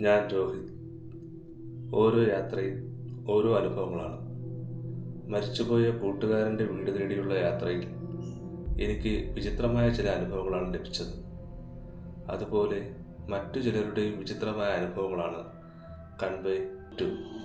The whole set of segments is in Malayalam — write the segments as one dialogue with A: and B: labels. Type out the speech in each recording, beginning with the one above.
A: ഞാൻ രോഹിത്. ഓരോ യാത്രയും ഓരോ അനുഭവങ്ങളാണ്. മരിച്ചുപോയ കൂട്ടുകാരന്റെ വീട് തേടിയുള്ള യാത്രയിൽ എനിക്ക് വിചിത്രമായ ചില അനുഭവങ്ങളാണ് ലഭിച്ചത്. അതുപോലെ മറ്റു ചിലരുടെയും വിചിത്രമായ അനുഭവങ്ങളാണ് കൺവേ ടു.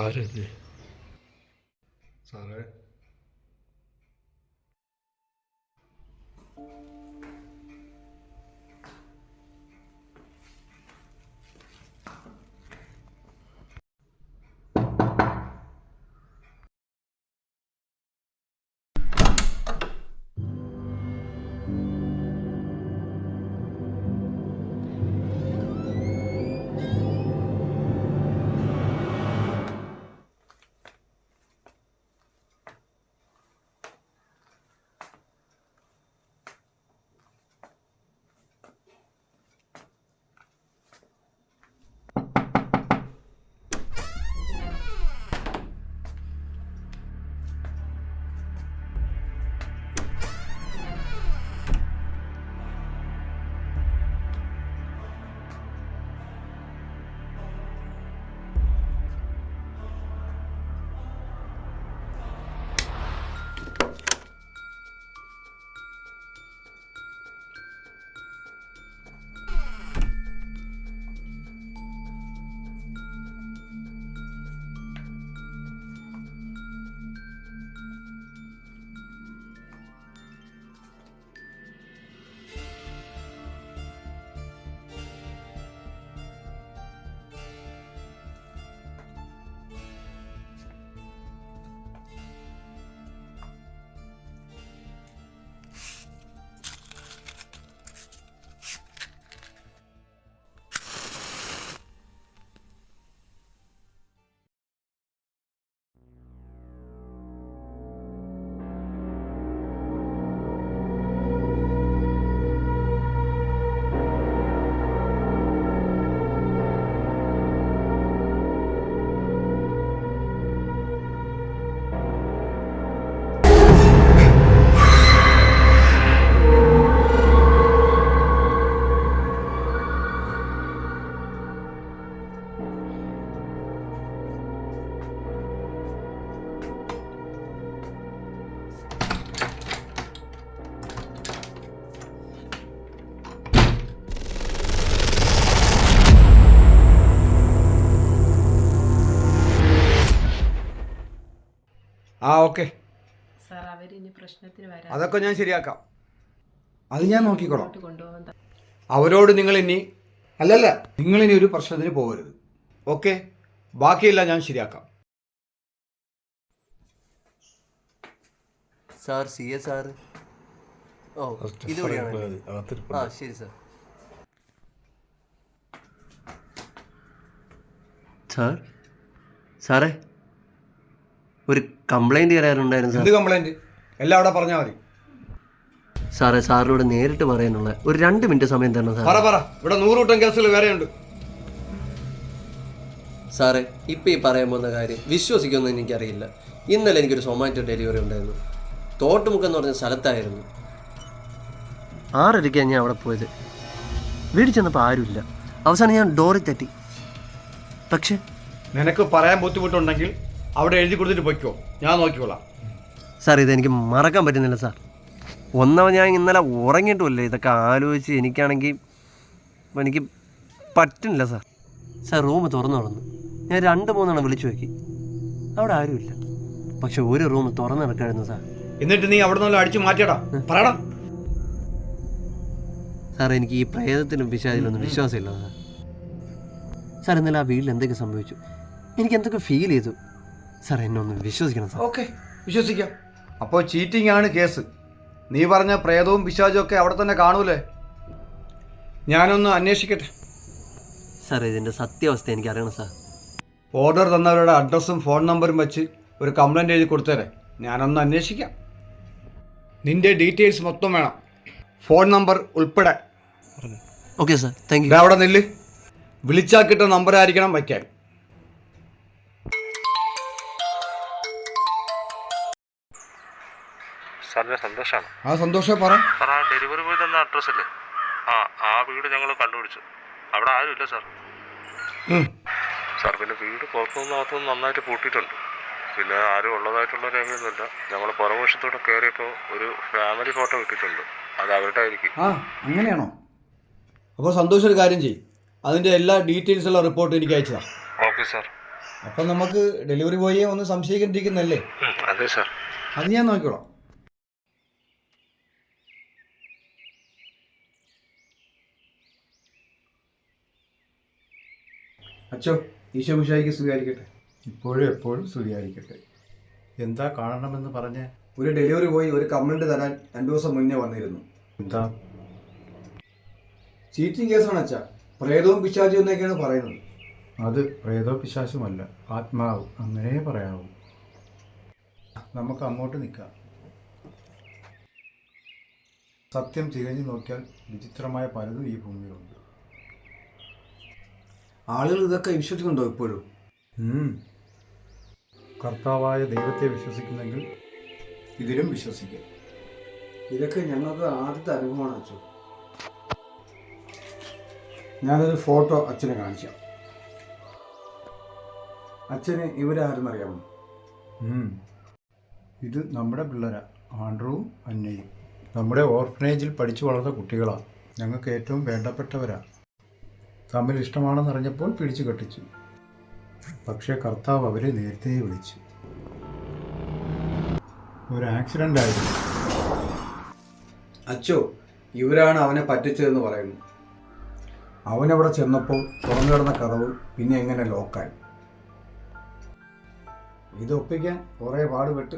B: ആരല്ലേ സാറേ
C: ആ ഓക്കെ. അതൊക്കെ ഞാൻ ശരിയാക്കാം. അത് ഞാൻ നോക്കിക്കോളാം. അവരോട് നിങ്ങൾ ഇനി അല്ലല്ല നിങ്ങൾ ഇനി ഒരു പ്രശ്നത്തിന് പോകരുത്. ഓക്കെ? ബാക്കിയെല്ലാം ഞാൻ ശരിയാക്കാം.
D: Sir C A sir. ഓ ഇതുവഴിയാണ് ആ ശരി സാർ. സാർ? സാറേ? ഒരു കംപ്ലൈന്റ് ചെയ്യാറുണ്ടായിരുന്നു സാർ
C: എന്ത് കംപ്ലൈന്റ് എല്ലാം അവിടെ പറഞ്ഞാൽ മതി.
D: സാറേ സാറിനോട് നേരിട്ട് പറയാനുള്ള ഒരു രണ്ട് മിനിറ്റ് സമയം തരണം
C: പറ
D: സാർ
C: പറ. ഇവിടെ നൂറുകൂട്ടം കേസുകൾ വേറെയുണ്ട്.
D: സാറേ ഇപ്പം ഈ പറയാൻ പോകുന്ന കാര്യം വിശ്വസിക്കുമെന്ന് എനിക്കറിയില്ല. ഇന്നലെ എനിക്കൊരു സൊമാറ്റോ ഡെലിവറി ഉണ്ടായിരുന്നു. തോട്ടുമുക്കം എന്ന് പറഞ്ഞ സ്ഥലത്തായിരുന്നു. ആറരയ്ക്കാണ് ഞാൻ അവിടെ പോയത്. വീട്ടിൽ ചെന്നപ്പോൾ ആരുമില്ല. അവസാനം ഞാൻ ഡോറിൽ തെറ്റി. പക്ഷേ
C: നിനക്ക് പറയാൻ ബുദ്ധിമുട്ടുണ്ടെങ്കിൽ അവിടെ എഴുതി കൊടുത്തിട്ട് പൊയ്ക്കോ. ഞാൻ നോക്കിക്കോളാം.
D: സാർ ഇതെനിക്ക് മറക്കാൻ പറ്റുന്നില്ല സാർ. ഒന്നവ ഞാൻ ഇന്നലെ ഉറങ്ങിയിട്ടുമില്ല. ഇതൊക്കെ ആലോചിച്ച് എനിക്കാണെങ്കിൽ എനിക്ക് പറ്റുന്നില്ല സാർ. സാർ റൂം തുറന്നു തുറന്നു ഞാൻ രണ്ട് മൂന്നെണ്ണം വിളിച്ചു നോക്കി. അവിടെ ആരുമില്ല. പക്ഷെ ഒരു റൂം തുറന്നു കിടക്കായിരുന്നു സാർ.
C: എന്നിട്ട് നീ അവിടെ നിന്നല്ല അടിച്ചു മാറ്റിയടാ. പറയടാ.
D: സാർ എനിക്ക് ഈ പ്രേതത്തിലും പിശാചിലൊന്നും വിശ്വാസമില്ല സാർ. സാർ ഇന്നലെ ആ വീട്ടിൽ എന്തൊക്കെ സംഭവിച്ചു? എനിക്ക് എന്തൊക്കെ ഫീൽ ചെയ്തു? സാർ എന്നെ ഒന്ന് വിശ്വസിക്കണം സാർ.
C: ഓക്കെ വിശ്വസിക്കാം. അപ്പോൾ ചീറ്റിംഗ് ആണ് കേസ്. നീ പറഞ്ഞ പ്രേതവും പിശാചും ഒക്കെ അവിടെ തന്നെ കാണൂലേ? ഞാനൊന്ന് അന്വേഷിക്കട്ടെ.
D: സാർ ഇതിന്റെ സത്യാവസ്ഥ എനിക്ക് അറിയണം സാർ.
C: ഓർഡർ തന്നവരുടെ അഡ്രസ്സും ഫോൺ നമ്പറും വെച്ച് ഒരു കംപ്ലൈന്റ് എഴുതി കൊടുത്തേരെ. ഞാനൊന്ന് അന്വേഷിക്കാം. നിന്റെ ഡീറ്റെയിൽസ് മൊത്തം വേണം. ഫോൺ നമ്പർ ഉൾപ്പെടെ.
D: Okay sir. താങ്ക് യു
C: അവിടെ നില്ല്. വിളിച്ചാൽ കിട്ടുന്ന നമ്പർ ആയിരിക്കണം വയ്ക്കാൻ.
A: സാറിന് സന്തോഷമാണ്.
C: ആ സന്തോഷം പറ.
A: സാർ ആ ഡെലിവറി ബോയ് തന്ന അഡ്രസ് അല്ലേ ആ ആ വീട് ഞങ്ങൾ കണ്ടുപിടിച്ചു. അവിടെ ആരുമില്ല സാർ. സാർ പിന്നെ വീട് പുറത്തുനിന്ന് അകത്തുനിന്ന് നന്നായിട്ട് പൂട്ടിയിട്ടുണ്ട്. പിന്നെ ആരും ഉള്ളതായിട്ടുള്ള രേഖയൊന്നുമില്ല ഞങ്ങൾ പുറകുവശത്തോടെ കയറിയപ്പോൾ ഒരു ഫാമിലി ഫോട്ടോ കിട്ടിയിട്ടുണ്ട്. അത് അവരുടെ ആയിരിക്കും.
C: ആ അങ്ങനെയാണോ? അപ്പോൾ സന്തോഷം ഒരു കാര്യം ചെയ്യും. അതിന്റെ എല്ലാ ഡീറ്റെയിൽസ് ഉള്ള റിപ്പോർട്ട് എനിക്ക് അയച്ചതാ
A: ഓക്കെ സാർ
C: അപ്പം നമുക്ക് ഡെലിവറി ബോയിയെ ഒന്ന് സംശയിക്കേണ്ടിരിക്കുന്നല്ലേ
A: അതെ സാർ
C: അത് ഞാൻ നോക്കിക്കോളാം. അച്ചോ ഈശോ ഭുഷായിക്ക് സ്വീകരിക്കട്ടെ
B: ഇപ്പോഴും എപ്പോഴും സ്വീകരിക്കട്ടെ എന്താ കാണണമെന്ന് പറഞ്ഞ്?
C: ഒരു ഡെലിവറി ബോയ് ഒരു കമന്റ് തരാൻ രണ്ടു ദിവസം മുന്നേ വന്നിരുന്നു.
B: എന്താ?
C: ചീറ്റിംഗ് കേസാണ് അച്ഛാ. പ്രേതവും പിശാചും എന്നൊക്കെയാണ് പറയുന്നത്.
B: അത് പ്രേതോ പിശാചുമല്ല ആത്മാവ്. അങ്ങനെ പറയാവൂ. നമുക്ക് അങ്ങോട്ട് നിൽക്കാം. സത്യം തികഞ്ഞു നോക്കിയാൽ വിചിത്രമായ പലതും ഈ ഭൂമിയിലുണ്ട്.
C: ആളുകൾ ഇതൊക്കെ വിശ്വസിക്കുന്നുണ്ടോ ഇപ്പോഴും.
B: കർത്താവായ ദൈവത്തെ വിശ്വസിക്കുന്നെങ്കിൽ ഇതിലും വിശ്വസിക്കാം.
C: ഇതൊക്കെ ഞങ്ങൾക്ക് ആദ്യത്തെ അനുഭവമാണ് അച്ഛൻ. ഞാനൊരു ഫോട്ടോ അച്ഛനെ കാണിക്കാം. അച്ഛന് ഇവരാരെന്നറിയാമോ.
B: ഇത് നമ്മുടെ പിള്ളേരാ ആൻഡ്രവും അന്നയും. നമ്മുടെ ഓർഫനേജിൽ പഠിച്ചു വളർന്ന കുട്ടികളാണ് ഞങ്ങൾക്ക് ഏറ്റവും വേണ്ടപ്പെട്ടവരാ. തമ്മിൽ ഇഷ്ടമാണെന്നറിഞ്ഞപ്പോൾ പിടിച്ചു കെട്ടിച്ചു. പക്ഷേ കർത്താവ് അവരെ നേരത്തെ വിളിച്ചു. ഒരു ആക്സിഡന്റ് ആയിരുന്നു.
C: അച്ചോ ഇവരാണ് അവനെ പറ്റിച്ചതെന്ന് പറയുന്നു. അവനവിടെ ചെന്നപ്പോൾ തുറന്നു കിടന്ന കഥവ് പിന്നെ എങ്ങനെ ലോക്കായി? ഇത് ഒപ്പിക്കാൻ കുറേ പാടുപെട്ട്.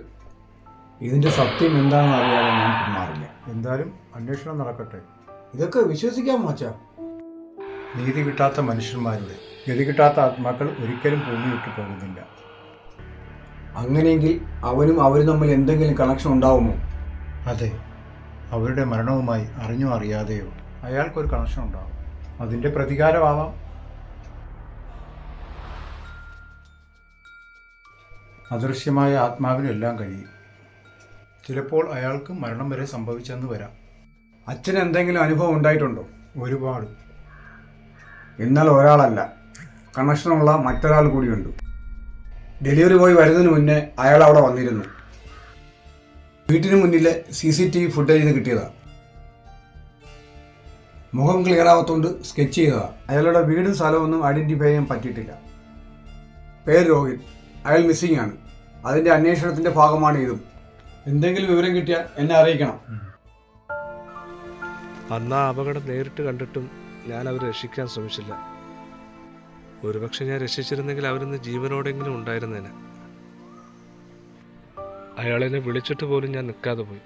C: ഇതിന്റെ സത്യം എന്താണെന്ന് അറിയാതെ ഞാൻ പിന്മാറില്ല.
B: എന്തായാലും അന്വേഷണം നടക്കട്ടെ.
C: ഇതൊക്കെ വിശ്വസിക്കാമോ അച്ഛാ?
B: നീതി കിട്ടാത്ത മനുഷ്യന്മാരുടെ ഗതി കിട്ടാത്ത ആത്മാക്കൾ ഒരിക്കലും ഭൂമി വിട്ടു പോകുന്നില്ല.
C: അങ്ങനെയെങ്കിൽ അവനും അവരും തമ്മിൽ എന്തെങ്കിലും കണക്ഷൻ ഉണ്ടാവുമോ?
B: അതെ അവരുടെ മരണവുമായി അറിഞ്ഞോ അറിയാതെയോ അയാൾക്കൊരു കണക്ഷൻ ഉണ്ടാവും. അതിന്റെ പ്രതികാരമാവാം. അദൃശ്യമായ ആത്മാവിനും എല്ലാം കഴിയും. ചിലപ്പോൾ അയാൾക്ക് മരണം വരെ സംഭവിച്ചെന്ന് വരാം.
C: അച്ഛന് എന്തെങ്കിലും അനുഭവം ഉണ്ടായിട്ടുണ്ടോ?
B: ഒരുപാട്.
C: എന്നാൽ ഒരാളല്ല. കണക്ഷനുള്ള മറ്റൊരാൾ കൂടിയുണ്ട് ഡെലിവറി ബോയ് വരുന്നതിന് മുന്നേ അയാൾ അവിടെ വന്നിരുന്നു. വീട്ടിന് മുന്നിലെ സി സി ടി വി ഫുട്ടേജിൽ നിന്ന് കിട്ടിയതാണ് മുഖം ക്ലിയർ സ്കെച്ച് ചെയ്തതാണ് അയാളുടെ വീടും സ്ഥലമൊന്നും ഐഡന്റിഫൈ ചെയ്യാൻ പറ്റിയിട്ടില്ല. പേര് രോഹിത്. അയാൾ മിസ്സിംഗ് ആണ്. അതിന്റെ അന്വേഷണത്തിന്റെ ഭാഗമാണ് ഇതും. എന്തെങ്കിലും വിവരം കിട്ടിയാൽ എന്നെ അറിയിക്കണം.
A: അന്ന് ആ അപകടം നേരിട്ട് കണ്ടിട്ടും ഞാൻ അവരെ രക്ഷിക്കാൻ ശ്രമിച്ചില്ല. ഒരുപക്ഷെ ഞാൻ രക്ഷിച്ചിരുന്നെങ്കിൽ അവരിന്ന് ജീവനോടെങ്കിലും ഉണ്ടായിരുന്നേനെ. അയാളെന്നെ വിളിച്ചിട്ട് പോലും ഞാൻ നിൽക്കാതെ പോയി.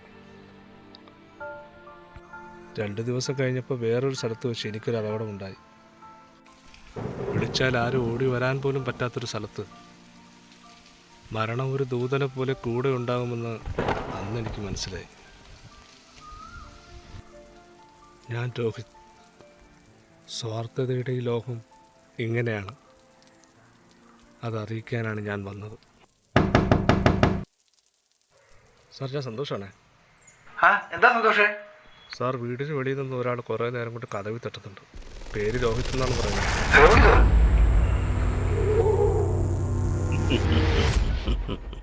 A: രണ്ട് ദിവസം കഴിഞ്ഞപ്പോൾ വേറൊരു സ്ഥലത്ത് വെച്ച് എനിക്കൊരു അപകടം ഉണ്ടായി വിളിച്ചാൽ ആരും ഓടി വരാൻ പോലും പറ്റാത്തൊരു സ്ഥലത്ത്. മരണം ഒരു ദൂതനെ പോലെ കൂടെ ഉണ്ടാകുമെന്ന് അന്ന് എനിക്ക് മനസ്സിലായി. ഞാൻ രോഹിത് സ്വാർത്ഥതയുടെ ഈ ലോകം ഇങ്ങനെയാണ് അതറിയിക്കാനാണ് ഞാൻ വന്നത്. സാർ ഞാൻ സന്തോഷമാണേ
C: എന്താ സന്തോഷേ?
A: സാർ വീടിന് വെളിയിൽ നിന്ന് ഒരാൾ കുറേ നേരം കൊണ്ട് കഥവി തട്ടുന്നുണ്ട്. പേര് രോഹിത് എന്നാണ് പറയുന്നത്.